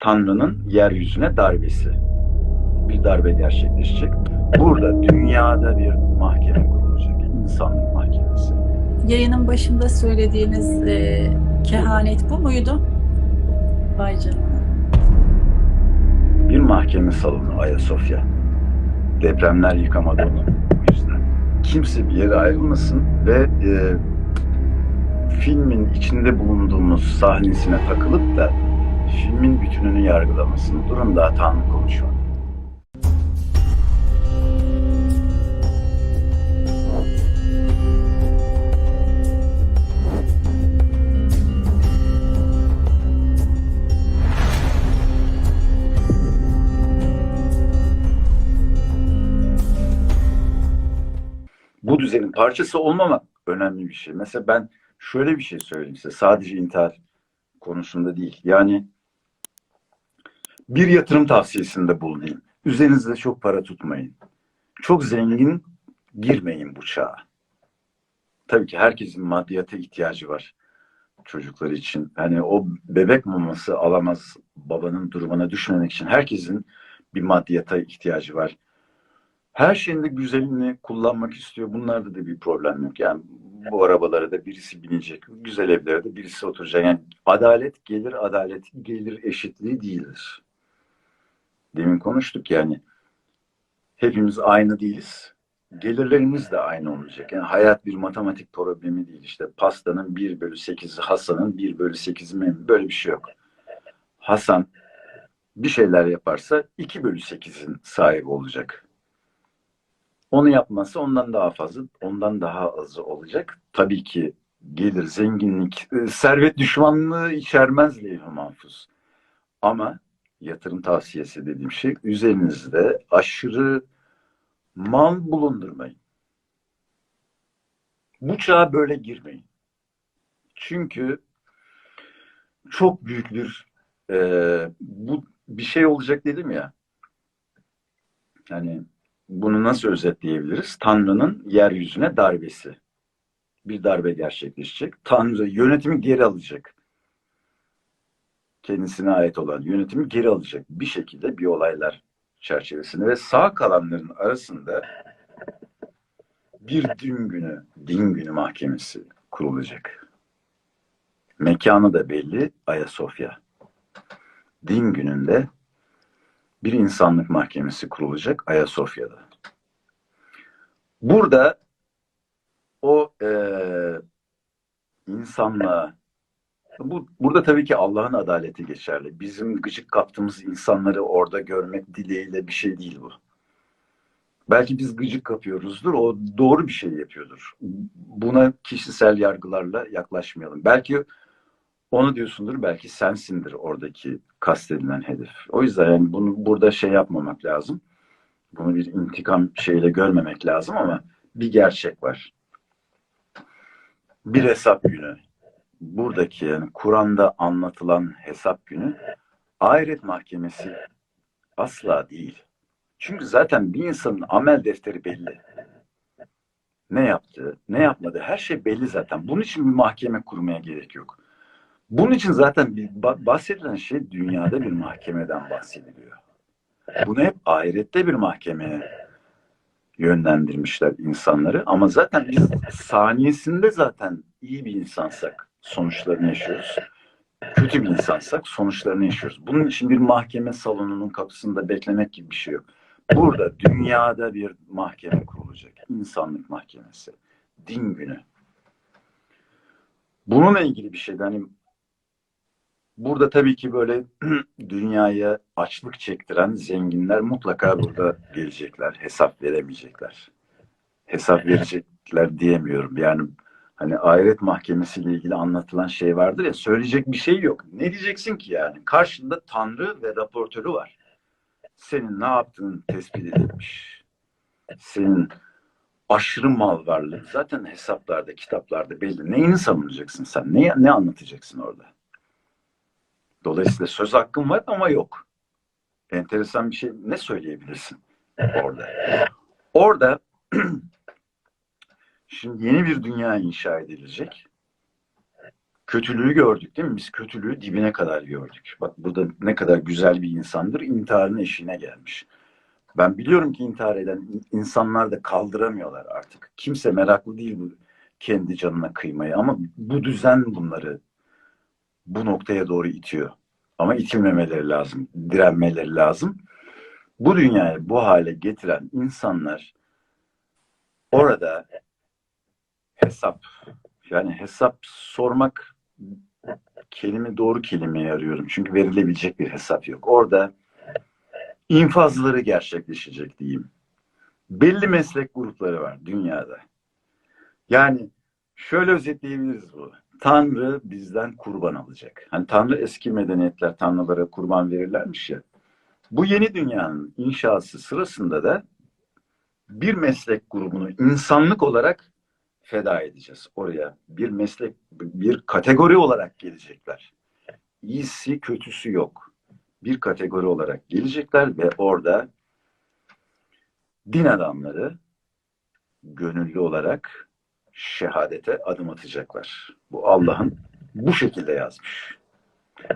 Tanrı'nın yeryüzüne darbesi. Bir darbe gerçekleşecek. Burada dünyada bir mahkeme kurulacak. insanlık mahkemesi. Yayının başında söylediğiniz e, kehanet bu muydu? Vay canına. Bir mahkeme salonu Ayasofya. Depremler yıkamadı onu bu yüzden. Kimse bir yere ayrılmasın ve e, filmin içinde bulunduğumuz sahnesine takılıp da filmin bütününü yargılamasın. Durun daha Tanrı konuşmadı. bu düzenin parçası olmamak önemli bir şey. Mesela ben şöyle bir şey söyleyeyim size. Sadece intihar konusunda değil. Yani bir yatırım tavsiyesinde bulunayım. Üzerinizde çok para tutmayın. Çok zengin girmeyin bu çağa. Tabii ki herkesin maddiyata ihtiyacı var çocukları için. Hani o bebek maması alamaz babanın durumuna düşmemek için herkesin bir maddiyata ihtiyacı var her şeyin de güzelini kullanmak istiyor. Bunlarda da bir problem yok. Yani bu arabalara da birisi binecek. Güzel evlere de birisi oturacak. Yani adalet gelir, adalet gelir eşitliği değildir. Demin konuştuk yani. Hepimiz aynı değiliz. Gelirlerimiz de aynı olacak. Yani hayat bir matematik problemi değil. İşte pastanın 1 bölü 8'i Hasan'ın 1 bölü 8'i mi? Böyle bir şey yok. Hasan bir şeyler yaparsa 2 bölü 8'in sahibi olacak. Onu yapması ondan daha fazla, ondan daha azı olacak. Tabii ki gelir, zenginlik, e, servet düşmanlığı içermez levh-i mahfuz. Ama yatırım tavsiyesi dediğim şey üzerinizde aşırı mal bulundurmayın. Bu çağa böyle girmeyin. Çünkü çok büyük bir e, bu bir şey olacak dedim ya. Yani bunu nasıl özetleyebiliriz? Tanrı'nın yeryüzüne darbesi. Bir darbe gerçekleşecek. Tanrı yönetimi geri alacak. Kendisine ait olan yönetimi geri alacak. Bir şekilde bir olaylar çerçevesinde ve sağ kalanların arasında bir din günü, din günü mahkemesi kurulacak. Mekanı da belli, Ayasofya. Din gününde bir insanlık mahkemesi kurulacak Ayasofya'da. Burada o e, insanlığa bu, burada tabii ki Allah'ın adaleti geçerli. Bizim gıcık kaptığımız insanları orada görmek dileğiyle bir şey değil bu. Belki biz gıcık kapıyoruzdur, o doğru bir şey yapıyordur. Buna kişisel yargılarla yaklaşmayalım. Belki onu diyorsundur belki sensindir oradaki kastedilen hedef. O yüzden yani bunu burada şey yapmamak lazım. Bunu bir intikam şeyle görmemek lazım ama bir gerçek var. Bir hesap günü. Buradaki yani Kur'an'da anlatılan hesap günü ahiret mahkemesi asla değil. Çünkü zaten bir insanın amel defteri belli. Ne yaptı, ne yapmadı her şey belli zaten. Bunun için bir mahkeme kurmaya gerek yok. Bunun için zaten bahsedilen şey dünyada bir mahkemeden bahsediliyor. Bunu hep ahirette bir mahkemeye yönlendirmişler insanları. Ama zaten biz saniyesinde zaten iyi bir insansak sonuçlarını yaşıyoruz. Kötü bir insansak sonuçlarını yaşıyoruz. Bunun için bir mahkeme salonunun kapısında beklemek gibi bir şey yok. Burada dünyada bir mahkeme kurulacak. İnsanlık mahkemesi. Din günü. Bununla ilgili bir şeydi. Hani Burada tabii ki böyle dünyaya açlık çektiren zenginler mutlaka burada gelecekler. Hesap veremeyecekler. Hesap verecekler diyemiyorum. Yani hani ahiret mahkemesiyle ilgili anlatılan şey vardır ya söyleyecek bir şey yok. Ne diyeceksin ki yani? Karşında Tanrı ve raportörü var. Senin ne yaptığın tespit edilmiş. Senin aşırı mal varlığı zaten hesaplarda, kitaplarda belli. Neyini savunacaksın sen? Ne, ne anlatacaksın orada? Dolayısıyla söz hakkın var ama yok. Enteresan bir şey ne söyleyebilirsin orada? Orada şimdi yeni bir dünya inşa edilecek. kötülüğü gördük değil mi? Biz kötülüğü dibine kadar gördük. Bak burada ne kadar güzel bir insandır. intiharın eşiğine gelmiş. Ben biliyorum ki intihar eden insanlar da kaldıramıyorlar artık. Kimse meraklı değil bu kendi canına kıymayı ama bu düzen bunları bu noktaya doğru itiyor. Ama itilmemeleri lazım, direnmeleri lazım. Bu dünyayı bu hale getiren insanlar orada hesap yani hesap sormak kelime doğru kelimeyi arıyorum. Çünkü verilebilecek bir hesap yok. Orada infazları gerçekleşecek diyeyim. Belli meslek grupları var dünyada. Yani şöyle özetleyebiliriz bu. Tanrı bizden kurban alacak. Hani Tanrı eski medeniyetler tanrılara kurban verirlermiş ya. Bu yeni dünyanın inşası sırasında da bir meslek grubunu insanlık olarak feda edeceğiz oraya. Bir meslek, bir kategori olarak gelecekler. İyisi, kötüsü yok. Bir kategori olarak gelecekler ve orada din adamları gönüllü olarak şehadete adım atacaklar. Bu Allah'ın bu şekilde yazmış.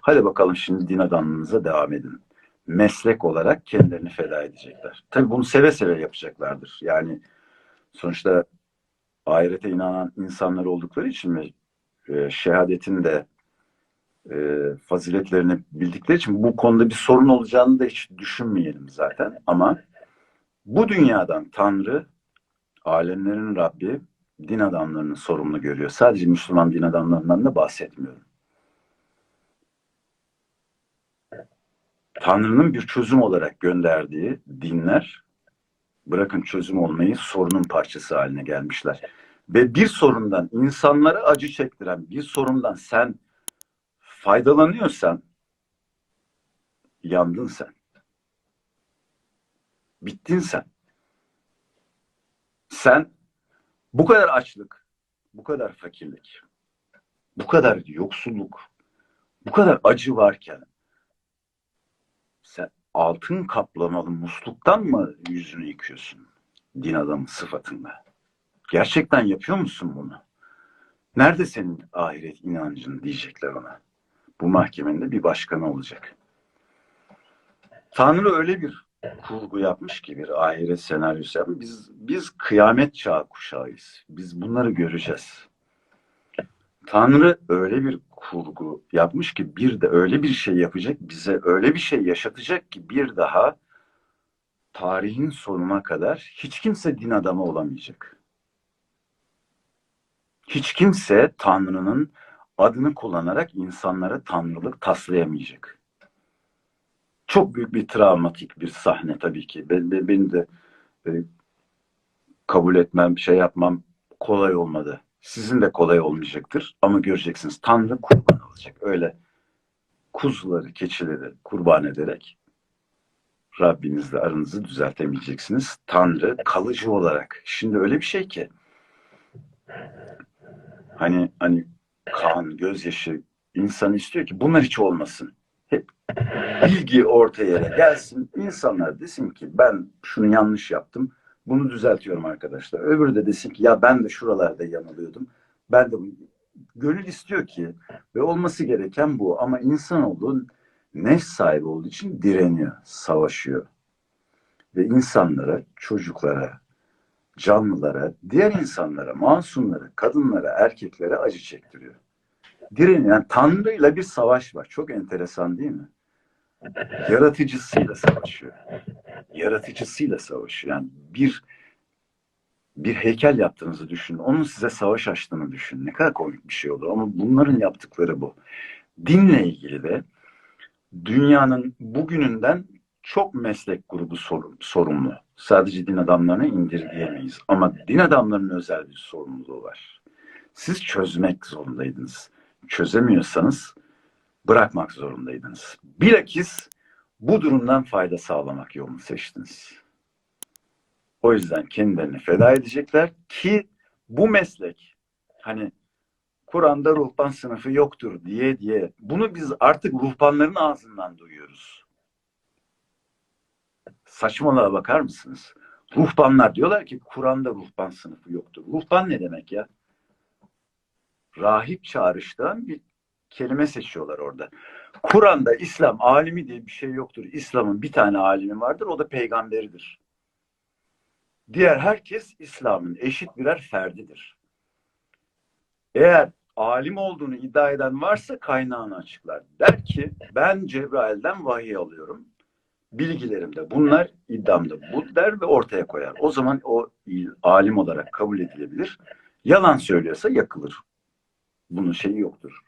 Hadi bakalım şimdi din adamlığınıza devam edin. Meslek olarak kendilerini feda edecekler. Tabii bunu seve seve yapacaklardır. Yani sonuçta ahirete inanan insanlar oldukları için mi e, şehadetin de e, faziletlerini bildikleri için bu konuda bir sorun olacağını da hiç düşünmeyelim zaten. Ama bu dünyadan Tanrı, alemlerin Rabbi, din adamlarını sorumlu görüyor. Sadece Müslüman din adamlarından da bahsetmiyorum. Tanrı'nın bir çözüm olarak gönderdiği dinler bırakın çözüm olmayı sorunun parçası haline gelmişler. Ve bir sorundan insanlara acı çektiren bir sorundan sen faydalanıyorsan yandın sen. Bittin sen. Sen bu kadar açlık, bu kadar fakirlik, bu kadar yoksulluk, bu kadar acı varken sen altın kaplamalı musluktan mı yüzünü yıkıyorsun? Din adamı sıfatında. Gerçekten yapıyor musun bunu? Nerede senin ahiret inancın diyecekler ona. Bu mahkemenin de bir başkanı olacak. Tanrı öyle bir kurgu yapmış ki bir ahiret senaryosu yapmış. Biz, biz kıyamet çağı kuşağıyız. Biz bunları göreceğiz. Tanrı öyle bir kurgu yapmış ki bir de öyle bir şey yapacak, bize öyle bir şey yaşatacak ki bir daha tarihin sonuna kadar hiç kimse din adamı olamayacak. Hiç kimse Tanrı'nın adını kullanarak insanlara tanrılık taslayamayacak. Çok büyük bir travmatik bir sahne tabii ki. Ben, ben, benim de e, kabul etmem, şey yapmam kolay olmadı. Sizin de kolay olmayacaktır ama göreceksiniz Tanrı kurban alacak. Öyle kuzuları, keçileri kurban ederek Rabbinizle aranızı düzeltemeyeceksiniz. Tanrı kalıcı olarak. Şimdi öyle bir şey ki hani hani kan, gözyaşı insan istiyor ki bunlar hiç olmasın. Hep bilgi ortaya gelsin. İnsanlar desin ki ben şunu yanlış yaptım. Bunu düzeltiyorum arkadaşlar. Öbürü de desin ki ya ben de şuralarda yanılıyordum. Ben de gönül istiyor ki ve olması gereken bu ama insan olduğu nefs sahibi olduğu için direniyor, savaşıyor. Ve insanlara, çocuklara, canlılara, diğer insanlara, masumlara, kadınlara, erkeklere acı çektiriyor. Direniyor. Yani Tanrı'yla bir savaş var. Çok enteresan değil mi? Yaratıcısıyla savaşıyor. Yaratıcısıyla savaşıyor. Yani bir bir heykel yaptığınızı düşünün. Onun size savaş açtığını düşünün. Ne kadar komik bir şey olur. Ama bunların yaptıkları bu. Dinle ilgili de dünyanın bugününden çok meslek grubu sorumlu. Sadece din adamlarına indirgeyemeyiz. Ama din adamlarının özel bir sorumluluğu var. Siz çözmek zorundaydınız. Çözemiyorsanız bırakmak zorundaydınız. Bilakis bu durumdan fayda sağlamak yolunu seçtiniz. O yüzden kendilerini feda edecekler ki bu meslek hani Kur'an'da ruhban sınıfı yoktur diye diye bunu biz artık ruhbanların ağzından duyuyoruz. Saçmalığa bakar mısınız? Ruhbanlar diyorlar ki Kur'an'da ruhban sınıfı yoktur. Ruhban ne demek ya? rahip çağrıştıran bir kelime seçiyorlar orada. Kur'an'da İslam alimi diye bir şey yoktur. İslam'ın bir tane alimi vardır. O da peygamberidir. Diğer herkes İslam'ın eşit birer ferdidir. Eğer alim olduğunu iddia eden varsa kaynağını açıklar. Der ki ben Cebrail'den vahiy alıyorum. Bilgilerimde bunlar iddiamda bu der ve ortaya koyar. O zaman o alim olarak kabul edilebilir. Yalan söylüyorsa yakılır. Bunun şeyi yoktur.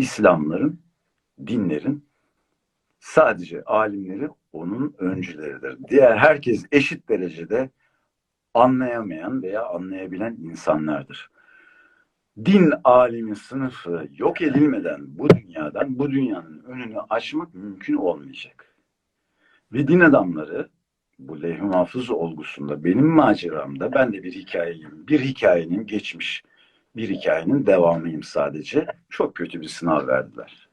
İslamların, dinlerin sadece alimleri onun öncüleridir. Diğer herkes eşit derecede anlayamayan veya anlayabilen insanlardır. Din alimi sınıfı yok edilmeden bu dünyadan, bu dünyanın önünü açmak mümkün olmayacak. Ve din adamları bu levh-i mahfuz olgusunda benim maceramda ben de bir hikayeyim. Bir hikayenin geçmiş, bir hikayenin devamıyım sadece. Çok kötü bir sınav verdiler.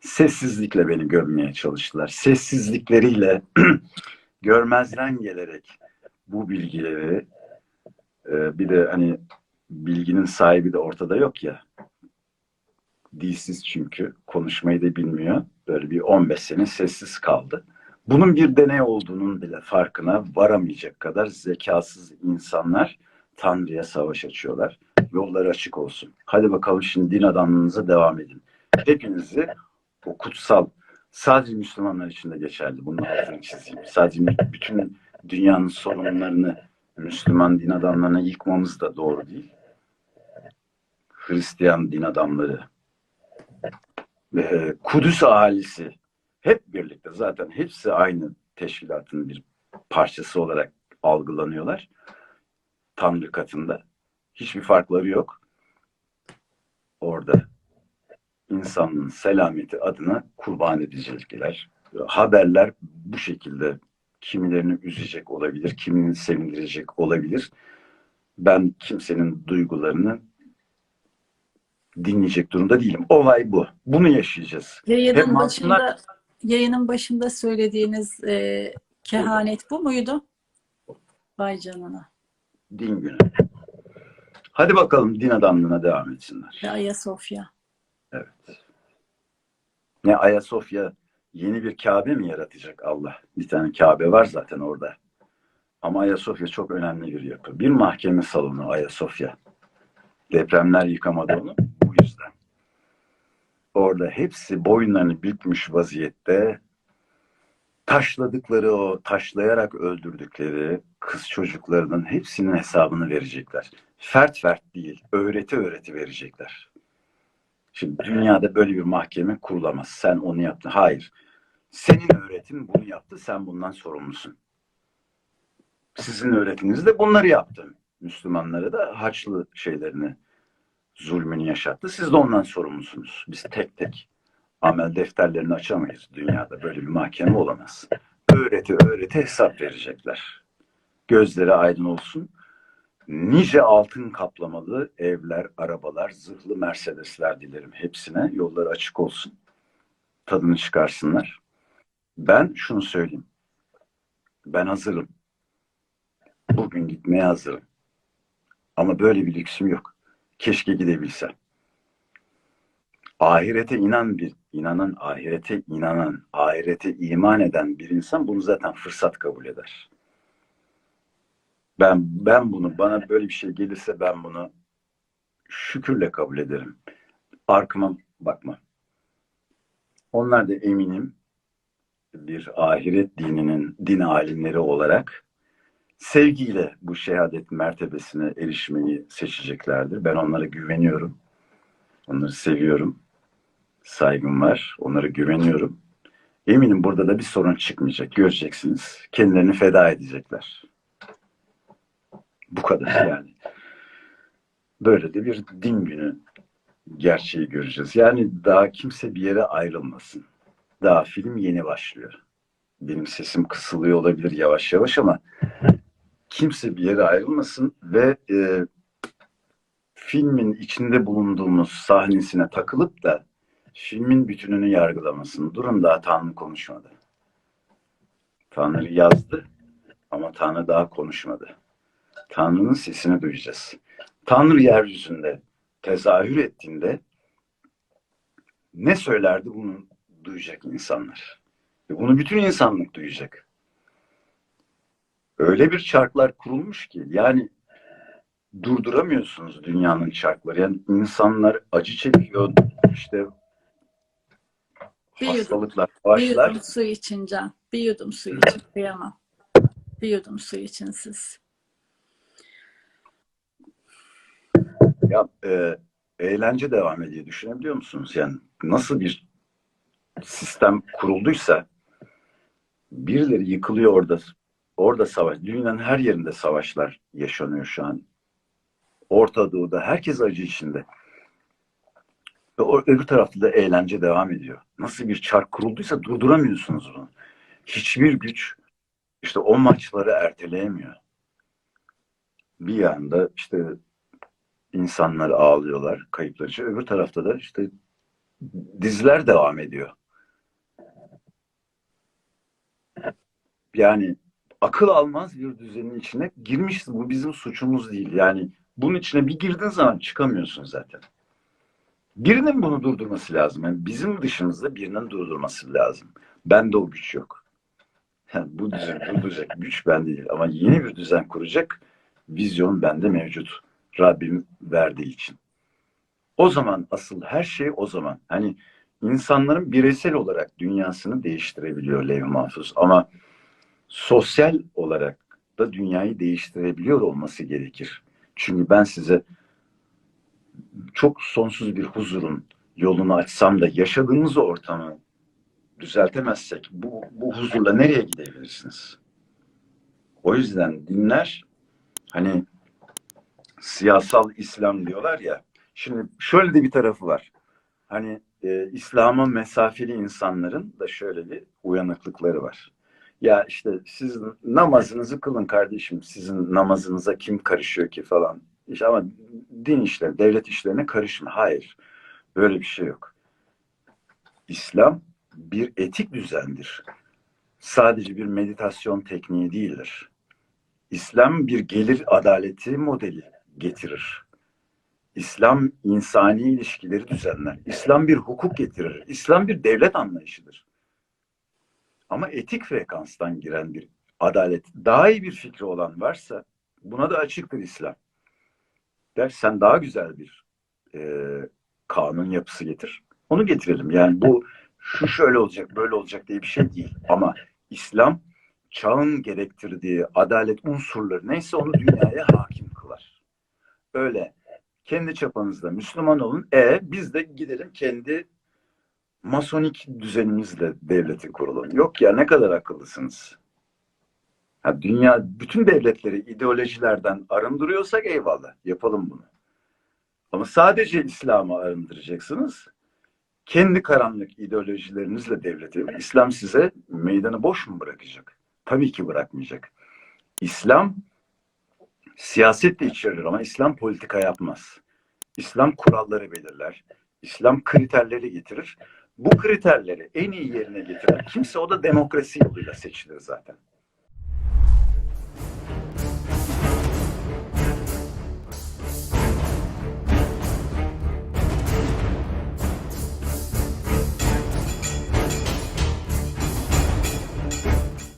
Sessizlikle beni gömmeye çalıştılar. Sessizlikleriyle görmezden gelerek bu bilgileri e, bir de hani bilginin sahibi de ortada yok ya. Dilsiz çünkü konuşmayı da bilmiyor. Böyle bir 15 sene sessiz kaldı. Bunun bir deney olduğunun bile farkına varamayacak kadar zekasız insanlar Tanrı'ya savaş açıyorlar. Yolları açık olsun. Hadi bakalım şimdi din adamlığınıza devam edin. Hepinizi o kutsal, sadece Müslümanlar için de geçerli. Bunun altını çizeyim. Sadece bütün dünyanın sorunlarını Müslüman din adamlarına yıkmamız da doğru değil. Hristiyan din adamları, ve Kudüs ahalisi hep birlikte zaten hepsi aynı teşkilatın bir parçası olarak algılanıyorlar. Tanrı katında. Hiçbir farkları yok. Orada insanlığın selameti adına kurban edilecekler. Haberler bu şekilde kimilerini üzecek olabilir, kimini sevindirecek olabilir. Ben kimsenin duygularını dinleyecek durumda değilim. Olay bu. Bunu yaşayacağız. Yayının Hep başında masumlar- yayının başında söylediğiniz e, kehanet bu muydu? Vay canına. Din günü. Hadi bakalım din adamlığına devam etsinler. Ve Ayasofya. Ne Ayasofya yeni bir Kabe mi yaratacak Allah? Bir tane Kabe var zaten orada. Ama Ayasofya çok önemli bir yapı. Bir mahkeme salonu Ayasofya. Depremler yıkamadı onu bu yüzden. Orada hepsi boyunlarını bükmüş vaziyette taşladıkları o taşlayarak öldürdükleri kız çocuklarının hepsinin hesabını verecekler. Fert fert değil, öğreti öğreti verecekler. Şimdi dünyada böyle bir mahkeme kurulamaz. Sen onu yaptın. Hayır. Senin öğretin bunu yaptı. Sen bundan sorumlusun. Sizin öğretiniz de bunları yaptı. Müslümanlara da haçlı şeylerini, zulmünü yaşattı. Siz de ondan sorumlusunuz. Biz tek tek amel defterlerini açamayız dünyada. Böyle bir mahkeme olamaz. Öğreti öğreti hesap verecekler. Gözleri aydın olsun. Nice altın kaplamalı evler, arabalar, zırhlı Mercedesler dilerim hepsine. Yolları açık olsun. Tadını çıkarsınlar. Ben şunu söyleyeyim. Ben hazırım. Bugün gitmeye hazırım. Ama böyle bir lüksüm yok. Keşke gidebilsem. Ahirete inan bir, inanan, ahirete inanan, ahirete iman eden bir insan bunu zaten fırsat kabul eder. Ben ben bunu bana böyle bir şey gelirse ben bunu şükürle kabul ederim. Arkama bakma. Onlar da eminim bir ahiret dininin din alimleri olarak sevgiyle bu şehadet mertebesine erişmeyi seçeceklerdir. Ben onlara güveniyorum. Onları seviyorum. Saygım var. Onlara güveniyorum. Eminim burada da bir sorun çıkmayacak. Göreceksiniz. Kendilerini feda edecekler. Bu kadar yani. Böyle de bir din günü gerçeği göreceğiz. Yani daha kimse bir yere ayrılmasın. Daha film yeni başlıyor. Benim sesim kısılıyor olabilir yavaş yavaş ama kimse bir yere ayrılmasın ve e, filmin içinde bulunduğumuz sahnesine takılıp da filmin bütününü yargılamasın. Durun daha Tanrı konuşmadı. Tanrı yazdı ama Tanrı daha konuşmadı. Tanrı'nın sesini duyacağız. Tanrı yeryüzünde tezahür ettiğinde ne söylerdi bunu duyacak insanlar. Ve bunu bütün insanlık duyacak. Öyle bir çarklar kurulmuş ki yani durduramıyorsunuz dünyanın çarkları. Yani insanlar acı çekiyor, işte Bir yudum, hastalıklar, bir bağışlar. yudum su için Can. Bir yudum su için kıyamam. Bir yudum su için siz. Ya e, eğlence devam ediyor. Düşünebiliyor musunuz? Yani nasıl bir sistem kurulduysa birileri yıkılıyor orada. Orada savaş. Dünyanın her yerinde savaşlar yaşanıyor şu an. Orta Doğu'da herkes acı içinde. Ve o, öbür tarafta da eğlence devam ediyor. Nasıl bir çark kurulduysa durduramıyorsunuz bunu. Hiçbir güç işte o maçları erteleyemiyor. Bir yanda işte insanlar ağlıyorlar kayıplar için. Öbür tarafta da işte diziler devam ediyor. Yani akıl almaz bir düzenin içine girmişiz. Bu bizim suçumuz değil. Yani bunun içine bir girdiğin zaman çıkamıyorsun zaten. Birinin bunu durdurması lazım. Yani bizim dışımızda birinin durdurması lazım. Bende o güç yok. Yani bu düzen durduracak güç bende değil. Ama yeni bir düzen kuracak vizyon bende mevcut. Rabbim verdiği için. O zaman asıl her şey o zaman. Hani insanların bireysel olarak dünyasını değiştirebiliyor Levi Mahfuz ama sosyal olarak da dünyayı değiştirebiliyor olması gerekir. Çünkü ben size çok sonsuz bir huzurun yolunu açsam da yaşadığınız ortamı düzeltemezsek bu, bu huzurla nereye gidebilirsiniz? O yüzden dinler hani siyasal İslam diyorlar ya. Şimdi şöyle de bir tarafı var. Hani e, İslam'a mesafeli insanların da şöyle bir uyanıklıkları var. Ya işte siz namazınızı kılın kardeşim. Sizin namazınıza kim karışıyor ki falan. İşte ama din işleri, devlet işlerine karışma. Hayır. Böyle bir şey yok. İslam bir etik düzendir. Sadece bir meditasyon tekniği değildir. İslam bir gelir adaleti modeli getirir. İslam insani ilişkileri düzenler. İslam bir hukuk getirir. İslam bir devlet anlayışıdır. Ama etik frekanstan giren bir adalet, daha iyi bir fikri olan varsa buna da açıktır İslam. Der sen daha güzel bir e, kanun yapısı getir. Onu getirelim. Yani bu şu şöyle olacak, böyle olacak diye bir şey değil. Ama İslam çağın gerektirdiği adalet unsurları neyse onu dünyaya hakim. Öyle kendi çapanızda Müslüman olun. E biz de gidelim kendi masonik düzenimizle devleti kuralım. Yok ya ne kadar akıllısınız. Ha, dünya bütün devletleri ideolojilerden arındırıyorsak eyvallah yapalım bunu. Ama sadece İslam'ı arındıracaksınız. Kendi karanlık ideolojilerinizle devleti. İslam size meydanı boş mu bırakacak? Tabii ki bırakmayacak. İslam siyaset de içerir ama İslam politika yapmaz. İslam kuralları belirler. İslam kriterleri getirir. Bu kriterleri en iyi yerine getiren kimse o da demokrasi yoluyla seçilir zaten.